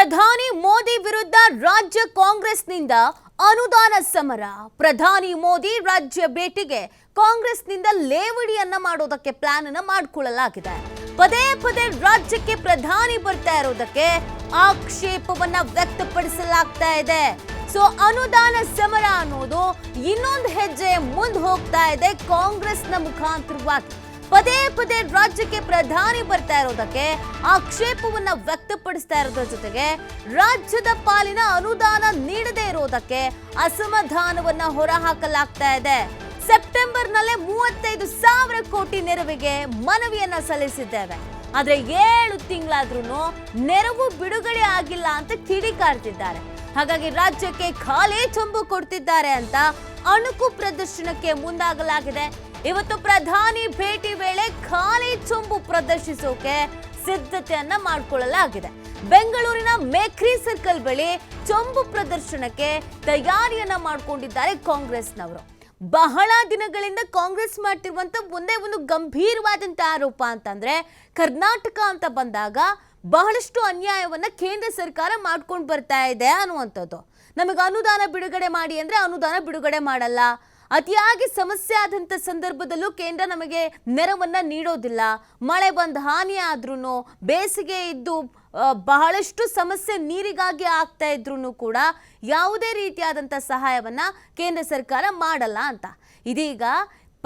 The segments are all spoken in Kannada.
ಪ್ರಧಾನಿ ಮೋದಿ ವಿರುದ್ಧ ರಾಜ್ಯ ಕಾಂಗ್ರೆಸ್ನಿಂದ ಅನುದಾನ ಸಮರ. ಪ್ರಧಾನಿ ಮೋದಿ ರಾಜ್ಯ ಭೇಟಿಗೆ ಕಾಂಗ್ರೆಸ್ನಿಂದ ಲೇವಡಿಯನ್ನ ಮಾಡೋದಕ್ಕೆ ಪ್ಲಾನ್ ಅನ್ನ ಮಾಡಿಕೊಳ್ಳಲಾಗಿದೆ. ಪದೇ ಪದೇ ರಾಜ್ಯಕ್ಕೆ ಪ್ರಧಾನಿ ಬರ್ತಾ ಇರೋದಕ್ಕೆ ಆಕ್ಷೇಪವನ್ನ ವ್ಯಕ್ತಪಡಿಸಲಾಗ್ತಾ ಇದೆ. ಸೊ, ಅನುದಾನ ಸಮರ ಅನ್ನೋದು ಇನ್ನೊಂದು ಹೆಜ್ಜೆ ಮುಂದೆ ಹೋಗ್ತಾ ಇದೆ ಕಾಂಗ್ರೆಸ್ನ ಮುಖಾಂತರವಾಗಿ. ಪದೇ ಪದೇ ರಾಜ್ಯಕ್ಕೆ ಪ್ರಧಾನಿ ಬರ್ತಾ ಇರೋದಕ್ಕೆ ಆಕ್ಷೇಪವನ್ನ ವ್ಯಕ್ತಪಡಿಸ್ತಾ ಇರೋದ್ರ ಜೊತೆಗೆ ರಾಜ್ಯದ ಪಾಲಿನ ಅನುದಾನ ನೀಡದೇ ಇರೋದಕ್ಕೆ ಅಸಮಾಧಾನವನ್ನ ಹೊರಹಾಕಲಾಗ್ತಾ ಇದೆ. ಸೆಪ್ಟೆಂಬರ್ನಲ್ಲೇ ಮೂವತ್ತೈದು ಸಾವಿರ ಕೋಟಿ ನೆರವಿಗೆ ಮನವಿಯನ್ನ ಸಲ್ಲಿಸಿದ್ದೇವೆ. ಆದ್ರೆ ಏಳು ತಿಂಗಳಾದ್ರೂ ನೆರವು ಬಿಡುಗಡೆ ಆಗಿಲ್ಲ ಅಂತ ಕಿಡಿಕಾರ್ತಿದ್ದಾರೆ. ಹಾಗಾಗಿ ರಾಜ್ಯಕ್ಕೆ ಖಾಲಿ ಚೊಂಬು ಕೊಡ್ತಿದ್ದಾರೆ ಅಂತ ಅಣುಕು ಪ್ರದರ್ಶನಕ್ಕೆ ಮುಂದಾಗಲಾಗಿದೆ. ಇವತ್ತು ಪ್ರಧಾನಿ ಭೇಟಿ ವೇಳೆ ಖಾಲಿ ಚೊಂಬು ಪ್ರದರ್ಶಿಸೋಕೆ ಸಿದ್ಧತೆಯನ್ನ ಮಾಡಿಕೊಳ್ಳಲಾಗಿದೆ. ಬೆಂಗಳೂರಿನ ಮೇಖ್ರಿ ಸರ್ಕಲ್ ಬಳಿ ಚೊಂಬು ಪ್ರದರ್ಶನಕ್ಕೆ ತಯಾರಿಯನ್ನ ಮಾಡಿಕೊಂಡಿದ್ದಾರೆ ಕಾಂಗ್ರೆಸ್ನವರು. ಬಹಳ ದಿನಗಳಿಂದ ಕಾಂಗ್ರೆಸ್ ಮಾಡ್ತಿರುವಂತ ಒಂದೇ ಒಂದು ಗಂಭೀರವಾದಂತಹ ಆರೋಪ ಅಂತಂದ್ರೆ ಕರ್ನಾಟಕ ಅಂತ ಬಂದಾಗ ಬಹಳಷ್ಟು ಅನ್ಯಾಯವನ್ನ ಕೇಂದ್ರ ಸರ್ಕಾರ ಮಾಡ್ಕೊಂಡು ಬರ್ತಾ ಇದೆ ಅನ್ನುವಂಥದ್ದು. ನಮಗೆ ಅನುದಾನ ಬಿಡುಗಡೆ ಮಾಡಿ ಅಂದ್ರೆ ಅನುದಾನ ಬಿಡುಗಡೆ ಮಾಡಲ್ಲ. ಅತಿಯಾಗಿ ಸಮಸ್ಯೆ ಆದಂಥ ಸಂದರ್ಭದಲ್ಲೂ ಕೇಂದ್ರ ನಮಗೆ ನೆರವನ್ನ ನೀಡೋದಿಲ್ಲ. ಮಳೆ ಬಂದ ಹಾನಿ ಆದ್ರೂ ಬೇಸಿಗೆ ಇದ್ದು ಬಹಳಷ್ಟು ಸಮಸ್ಯೆ ನೀರಿಗಾಗಿ ಆಗ್ತಾ ಇದ್ರೂ ಕೂಡ ಯಾವುದೇ ರೀತಿಯಾದಂಥ ಸಹಾಯವನ್ನ ಕೇಂದ್ರ ಸರ್ಕಾರ ಮಾಡಲ್ಲ ಅಂತ. ಇದೀಗ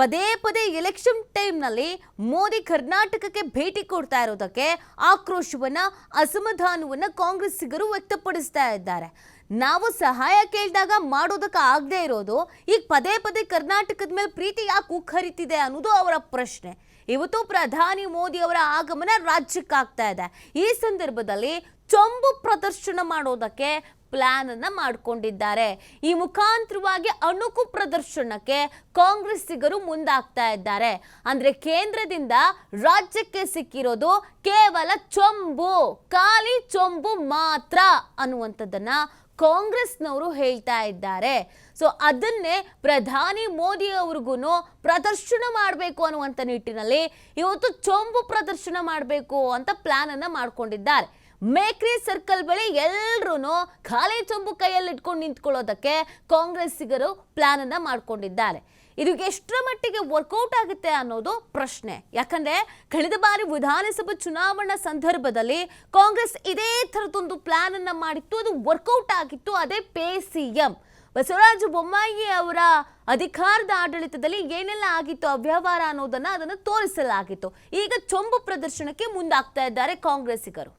ಪದೇ ಪದೇ ಎಲೆಕ್ಷನ್ ಟೈಮ್ನಲ್ಲಿ ಮೋದಿ ಕರ್ನಾಟಕಕ್ಕೆ ಭೇಟಿ ಕೊಡ್ತಾ ಇರೋದಕ್ಕೆ ಆಕ್ರೋಶವನ್ನ, ಅಸಮಾಧಾನವನ್ನು ಕಾಂಗ್ರೆಸ್ಸಿಗರು ವ್ಯಕ್ತಪಡಿಸ್ತಾ ಇದ್ದಾರೆ. ನಾವು ಸಹಾಯ ಕೇಳಿದಾಗ ಮಾಡೋದಕ್ಕೆ ಆಗದೆ ಇರೋದು, ಈಗ ಪದೇ ಪದೇ ಕರ್ನಾಟಕದ ಮೇಲೆ ಪ್ರೀತಿ ಯಾಕೆ ಉಕ್ಕರಿತಿದೆ ಅನ್ನೋದು ಅವರ ಪ್ರಶ್ನೆ. ಇವತ್ತು ಪ್ರಧಾನಿ ಮೋದಿ ಅವರ ಆಗಮನ ರಾಜ್ಯಕ್ಕಾಗ್ತಾ ಇದೆ. ಈ ಸಂದರ್ಭದಲ್ಲಿ ಚೊಂಬು ಪ್ರದರ್ಶನ ಮಾಡೋದಕ್ಕೆ ಪ್ಲಾನ್ ಅನ್ನ ಮಾಡಿಕೊಂಡಿದ್ದಾರೆ. ಈ ಮುಖಾಂತರವಾಗಿ ಅಣುಕು ಪ್ರದರ್ಶನಕ್ಕೆ ಕಾಂಗ್ರೆಸ್ಸಿಗರು ಮುಂದಾಗ್ತಾ ಇದ್ದಾರೆ. ಅಂದ್ರೆ ಕೇಂದ್ರದಿಂದ ರಾಜ್ಯಕ್ಕೆ ಸಿಕ್ಕಿರೋದು ಕೇವಲ ಚೊಂಬು, ಖಾಲಿ ಚೊಂಬು ಮಾತ್ರ ಅನ್ನುವಂಥದ್ದನ್ನ ಕಾಂಗ್ರೆಸ್ನವರು ಹೇಳ್ತಾ ಇದ್ದಾರೆ. ಸೊ ಅದನ್ನೇ ಪ್ರಧಾನಿ ಮೋದಿ ಅವ್ರಿಗೂ ಪ್ರದರ್ಶನ ಮಾಡಬೇಕು ಅನ್ನುವಂಥ ನಿಟ್ಟಿನಲ್ಲಿ ಇವತ್ತು ಚೊಂಬು ಪ್ರದರ್ಶನ ಮಾಡಬೇಕು ಅಂತ ಪ್ಲಾನನ್ನು ಮಾಡ್ಕೊಂಡಿದ್ದಾರೆ. ಮೇಕ್ರಿ ಸರ್ಕಲ್ ಬಳಿ ಎಲ್ರೂ ಖಾಲಿ ಚೊಂಬು ಕೈಯಲ್ಲಿ ಇಟ್ಕೊಂಡು ನಿಂತ್ಕೊಳ್ಳೋದಕ್ಕೆ ಕಾಂಗ್ರೆಸ್ಸಿಗರು ಪ್ಲಾನ್ ಅನ್ನ ಮಾಡ್ಕೊಂಡಿದ್ದಾರೆ. ಇದು ಎಷ್ಟರ ಮಟ್ಟಿಗೆ ವರ್ಕೌಟ್ ಆಗುತ್ತೆ ಅನ್ನೋದು ಪ್ರಶ್ನೆ. ಯಾಕಂದ್ರೆ ಕಳೆದ ಬಾರಿ ವಿಧಾನಸಭಾ ಚುನಾವಣಾ ಸಂದರ್ಭದಲ್ಲಿ ಕಾಂಗ್ರೆಸ್ ಇದೇ ಥರದೊಂದು ಪ್ಲಾನ್ ಅನ್ನ ಮಾಡಿತ್ತು, ಅದು ವರ್ಕೌಟ್ ಆಗಿತ್ತು, ಅದೇ pay C M. Basavaraj Bommai ಅವರ ಅಧಿಕಾರದ ಆಡಳಿತದಲ್ಲಿ ಏನೆಲ್ಲ ಆಗಿತ್ತು, ಅವ್ಯವಹಾರ ಅನ್ನೋದನ್ನ ಅದನ್ನು ತೋರಿಸಲಾಗಿತ್ತು. ಈಗ ಚೊಂಬು ಪ್ರದರ್ಶನಕ್ಕೆ ಮುಂದಾಗ್ತಾ ಇದ್ದಾರೆ ಕಾಂಗ್ರೆಸ್ಸಿಗರು.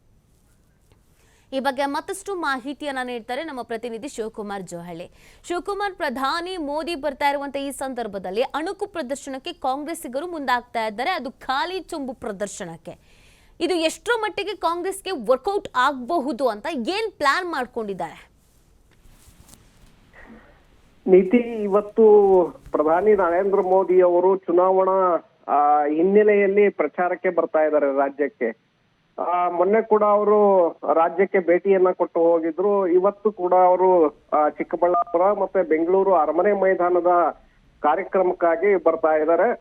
ಈ ಬಗ್ಗೆ ಮತ್ತಷ್ಟು ಮಾಹಿತಿಯನ್ನ ನೀಡ್ತಾರೆ ನಮ್ಮ ಪ್ರತಿನಿಧಿ ಶಿವಕುಮಾರ್ ಜೋಹಳ್ಳಿ. ಶಿವಕುಮಾರ್, ಪ್ರಧಾನಿ ಮೋದಿ ಬರ್ತಾ ಇರುವಂತಹ ಈ ಸಂದರ್ಭದಲ್ಲಿ ಅಣುಕು ಪ್ರದರ್ಶನಕ್ಕೆ ಕಾಂಗ್ರೆಸ್ಸಿಗರು ಮುಂದಾಗ್ತಾ ಇದ್ದಾರೆ. ಅದು ಖಾಲಿ ಚೊಂಬು ಪ್ರದರ್ಶನಕ್ಕೆ. ಇದು ಎಷ್ಟರ ಮಟ್ಟಿಗೆ ಕಾಂಗ್ರೆಸ್ಗೆ ವರ್ಕೌಟ್ ಆಗಬಹುದು ಅಂತ ಏನ್ ಪ್ಲಾನ್ ಮಾಡ್ಕೊಂಡಿದ್ದಾರೆ? ನೀತಿ, ಇವತ್ತು ಪ್ರಧಾನಿ ನರೇಂದ್ರ ಮೋದಿ ಅವರು ಚುನಾವಣಾ ಹಿನ್ನೆಲೆಯಲ್ಲಿ ಪ್ರಚಾರಕ್ಕೆ ಬರ್ತಾ ಇದ್ದಾರೆ ರಾಜ್ಯಕ್ಕೆ. ಮೊನ್ನೆ ಕೂಡ ಅವರು ರಾಜ್ಯಕ್ಕೆ ಭೇಟಿಯನ್ನ ಕೊಟ್ಟು ಹೋಗಿದ್ರು. ಇವತ್ತು ಕೂಡ ಅವರು ಆ, ಚಿಕ್ಕಬಳ್ಳಾಪುರ ಮತ್ತೆ ಬೆಂಗಳೂರು ಅರಮನೆ ಮೈದಾನದ ಕಾರ್ಯಕ್ರಮಕ್ಕಾಗಿ ಬರ್ತಾ ಇದ್ದಾರೆ.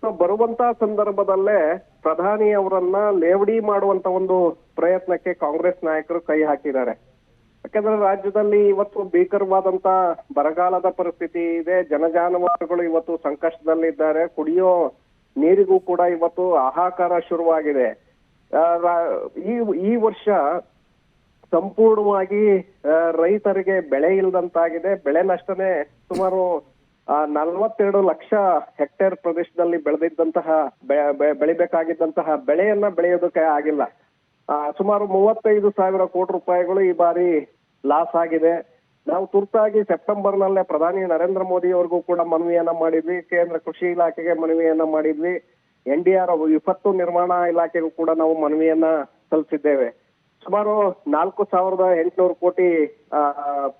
ಸೊ ಬರುವಂತ ಸಂದರ್ಭದಲ್ಲೇ ಪ್ರಧಾನಿ ಅವರನ್ನ ಲೇವಡಿ ಮಾಡುವಂತ ಒಂದು ಪ್ರಯತ್ನಕ್ಕೆ ಕಾಂಗ್ರೆಸ್ ನಾಯಕರು ಕೈ ಹಾಕಿದ್ದಾರೆ. ಯಾಕಂದ್ರೆ ರಾಜ್ಯದಲ್ಲಿ ಇವತ್ತು ಭೀಕರವಾದಂತ ಬರಗಾಲದ ಪರಿಸ್ಥಿತಿ ಇದೆ. ಜನಜಾನುವಾರುಗಳು ಇವತ್ತು ಸಂಕಷ್ಟದಲ್ಲಿದ್ದಾರೆ. ಕುಡಿಯೋ ನೀರಿಗೂ ಕೂಡ ಇವತ್ತು ಹಾಹಾಕಾರ ಶುರುವಾಗಿದೆ. ಆ, ಈ ಈ ವರ್ಷ ಸಂಪೂರ್ಣವಾಗಿ ರೈತರಿಗೆ ಬೆಳೆ ಇಲ್ಲದಂತಾಗಿದೆ ಬೆಳೆ ನಷ್ಟನೇ ಸುಮಾರು ನಲವತ್ತೆರಡು ಲಕ್ಷ ಹೆಕ್ಟೇರ್ ಪ್ರದೇಶದಲ್ಲಿ ಬೆಳೆದಿದ್ದಂತಹ ಬೆಳಿಬೇಕಾಗಿದ್ದಂತಹ ಬೆಳೆಯನ್ನ ಬೆಳೆಯೋದಕ್ಕೆ ಆಗಿಲ್ಲ. ಸುಮಾರು ಮೂವತ್ತೈದು ಸಾವಿರ ಕೋಟಿ ರೂಪಾಯಿಗಳು ಈ ಬಾರಿ ಲಾಸ್ ಆಗಿದೆ. ನಾವು ತುರ್ತಾಗಿ ಸೆಪ್ಟೆಂಬರ್ ನಲ್ಲೇ ಪ್ರಧಾನಿ ನರೇಂದ್ರ ಮೋದಿ ಅವ್ರಿಗೂ ಕೂಡ ಮನವಿಯನ್ನ ಮಾಡಿದ್ವಿ. ಕೇಂದ್ರ ಕೃಷಿ ಇಲಾಖೆಗೆ ಮನವಿಯನ್ನ ಮಾಡಿದ್ವಿ. ಎನ್ ಡಿ ಆರ್ ವಿಪತ್ತು ನಿರ್ವಹಣಾ ಇಲಾಖೆಗೂ ಕೂಡ ನಾವು ಮನವಿಯನ್ನ ಸಲ್ಲಿಸಿದ್ದೇವೆ. ಸುಮಾರು ನಾಲ್ಕು ಸಾವಿರದ ಎಂಟುನೂರು ಕೋಟಿ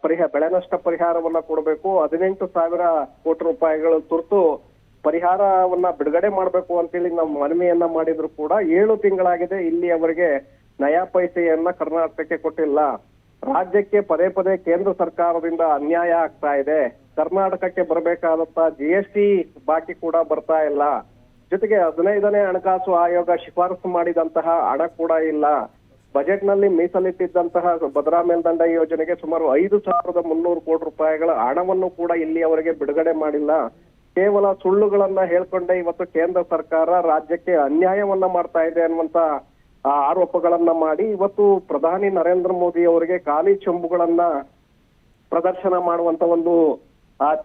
ಪರಿಹಾರ ಬೆಳೆ ನಷ್ಟ ಪರಿಹಾರವನ್ನ ಕೊಡಬೇಕು. ಹದಿನೆಂಟು ಸಾವಿರ ಕೋಟಿ ರೂಪಾಯಿಗಳು ತುರ್ತು ಪರಿಹಾರವನ್ನ ಬಿಡುಗಡೆ ಮಾಡಬೇಕು ಅಂತೇಳಿ ನಾವು ಮನವಿಯನ್ನ ಮಾಡಿದ್ರು ಕೂಡ ಏಳು ತಿಂಗಳಾಗಿದೆ ಇಲ್ಲಿ ಅವರಿಗೆ ನಯಾ ಪೈಸೆಯನ್ನ ಕರ್ನಾಟಕಕ್ಕೆ ಕೊಟ್ಟಿಲ್ಲ. ರಾಜ್ಯಕ್ಕೆ ಪದೇ ಪದೇ ಕೇಂದ್ರ ಸರ್ಕಾರದಿಂದ ಅನ್ಯಾಯ ಆಗ್ತಾ ಇದೆ. ಕರ್ನಾಟಕಕ್ಕೆ ಬರಬೇಕಾದಂತ ಜಿ ಎಸ್ ಟಿ ಬಾಕಿ ಕೂಡ ಬರ್ತಾ ಇಲ್ಲ. ಜೊತೆಗೆ ಹದಿನೈದನೇ ಹಣಕಾಸು ಆಯೋಗ ಶಿಫಾರಸು ಮಾಡಿದಂತಹ ಹಣ ಕೂಡ ಇಲ್ಲ. ಬಜೆಟ್ನಲ್ಲಿ ಮೀಸಲಿಟ್ಟಿದ್ದಂತಹ ಭದ್ರಾ ಮೇಲ್ದಂಡ ಯೋಜನೆಗೆ ಸುಮಾರು ಐದು ಸಾವಿರದ ಮುನ್ನೂರು ಕೋಟಿ ರೂಪಾಯಿಗಳ ಹಣವನ್ನು ಕೂಡ ಇಲ್ಲಿಯವರೆಗೆ ಬಿಡುಗಡೆ ಮಾಡಿಲ್ಲ. ಕೇವಲ ಸುಳ್ಳುಗಳನ್ನ ಹೇಳ್ಕೊಂಡೆ ಇವತ್ತು ಕೇಂದ್ರ ಸರ್ಕಾರ ರಾಜ್ಯಕ್ಕೆ ಅನ್ಯಾಯವನ್ನ ಮಾಡ್ತಾ ಇದೆ ಅನ್ನುವಂತ ಆರೋಪಗಳನ್ನ ಮಾಡಿ ಇವತ್ತು ಪ್ರಧಾನಿ ನರೇಂದ್ರ ಮೋದಿ ಅವರಿಗೆ ಖಾಲಿ ಚೊಂಬುಗಳನ್ನ ಪ್ರದರ್ಶನ ಮಾಡುವಂತ ಒಂದು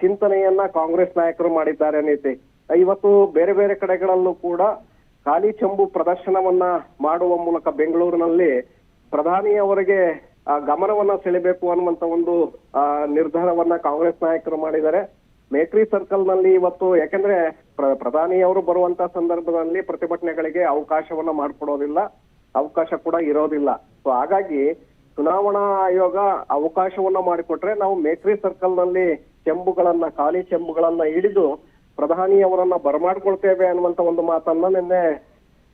ಚಿಂತನೆಯನ್ನ ಕಾಂಗ್ರೆಸ್ ನಾಯಕರು ಮಾಡಿದ್ದಾರೆ ನೀತಿ ಇವತ್ತು ಬೇರೆ ಬೇರೆ ಕಡೆಗಳಲ್ಲೂ ಕೂಡ ಖಾಲಿ ಚೆಂಬು ಪ್ರದರ್ಶನವನ್ನ ಮಾಡುವ ಮೂಲಕ ಬೆಂಗಳೂರಿನಲ್ಲಿ ಪ್ರಧಾನಿ ಅವರಿಗೆ ಗಮನವನ್ನ ಸೆಳೆಬೇಕು ಅನ್ನುವಂತ ಒಂದು ನಿರ್ಧಾರವನ್ನ ಕಾಂಗ್ರೆಸ್ ನಾಯಕರು ಮಾಡಿದ್ದಾರೆ. ಮೇಕ್ರಿ ಸರ್ಕಲ್ನಲ್ಲಿ ಇವತ್ತು, ಯಾಕಂದ್ರೆ ಪ್ರಧಾನಿ ಪ್ರಧಾನಿಯವರು ಬರುವಂತ ಸಂದರ್ಭದಲ್ಲಿ ಪ್ರತಿಭಟನೆಗಳಿಗೆ ಅವಕಾಶವನ್ನ ಮಾಡಿಕೊಡೋದಿಲ್ಲ, ಅವಕಾಶ ಕೂಡ ಇರೋದಿಲ್ಲ. ಸೊ ಹಾಗಾಗಿ ಚುನಾವಣಾ ಆಯೋಗ ಅವಕಾಶವನ್ನ ಮಾಡಿಕೊಟ್ರೆ ನಾವು ಮೇಕ್ರಿ ಸರ್ಕಲ್ನಲ್ಲಿ ಚೆಂಬುಗಳನ್ನ, ಖಾಲಿ ಚೆಂಬುಗಳನ್ನ ಹಿಡಿದು ಪ್ರಧಾನಿಯವರನ್ನ ಬರಮಾಡ್ಕೊಳ್ತೇವೆ ಅನ್ನುವಂತ ಒಂದು ಮಾತನ್ನ ನಿನ್ನೆ,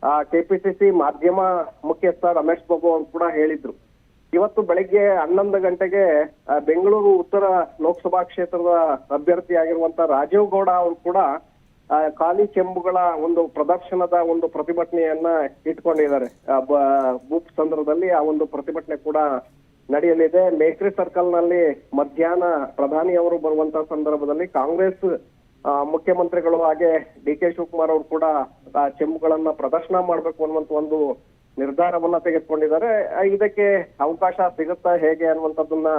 ಆ ಕೆಪಿಸಿಸಿ ಮಾಧ್ಯಮ ಮುಖ್ಯಸ್ಥ ರಮೇಶ್ ಬಾಬು ಅವರು ಕೂಡ ಹೇಳಿದ್ರು. ಇವತ್ತು ಬೆಳಿಗ್ಗೆ ಹನ್ನೊಂದು ಗಂಟೆಗೆ ಬೆಂಗಳೂರು ಉತ್ತರ ಲೋಕಸಭಾ ಕ್ಷೇತ್ರದ ಅಭ್ಯರ್ಥಿಯಾಗಿರುವಂತ ರಾಜೀವ್ ಗೌಡ ಅವರು ಕೂಡ ಖಾಲಿ ಚೆಂಬುಗಳ ಒಂದು ಪ್ರದರ್ಶನದ ಒಂದು ಪ್ರತಿಭಟನೆಯನ್ನ ಇಟ್ಕೊಂಡಿದ್ದಾರೆ. ಬೂತ್ ಸಂದರ್ಭದಲ್ಲಿ ಆ ಒಂದು ಪ್ರತಿಭಟನೆ ಕೂಡ ನಡೆಯಲಿದೆ. ಮೇಕ್ರಿ ಸರ್ಕಲ್ನಲ್ಲಿ ಮಧ್ಯಾಹ್ನ ಪ್ರಧಾನಿ ಅವರು ಬರುವಂತ ಸಂದರ್ಭದಲ್ಲಿ ಕಾಂಗ್ರೆಸ್ ಮುಖ್ಯಮಂತ್ರಿಗಳು ಹಾಗೆ ಡಿ ಕೆ ಶಿವಕುಮಾರ್ ಅವರು ಕೂಡ ಚೆಂಬುಗಳನ್ನ ಪ್ರದರ್ಶನ ಮಾಡ್ಬೇಕು ಅನ್ನುವಂತ ಒಂದು ನಿರ್ಧಾರವನ್ನ ತೆಗೆದುಕೊಂಡಿದ್ದಾರೆ. ಇದಕ್ಕೆ ಅವಕಾಶ ಸಿಗುತ್ತಾ ಹೇಗೆ ಅನ್ನುವಂಥದ್ದನ್ನ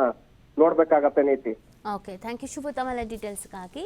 ನೋಡ್ಬೇಕಾಗತ್ತೆ ನೀತಿ. Okay thank you Shubha ಡೀಟೇಲ್ಸ್ಗಾಗಿ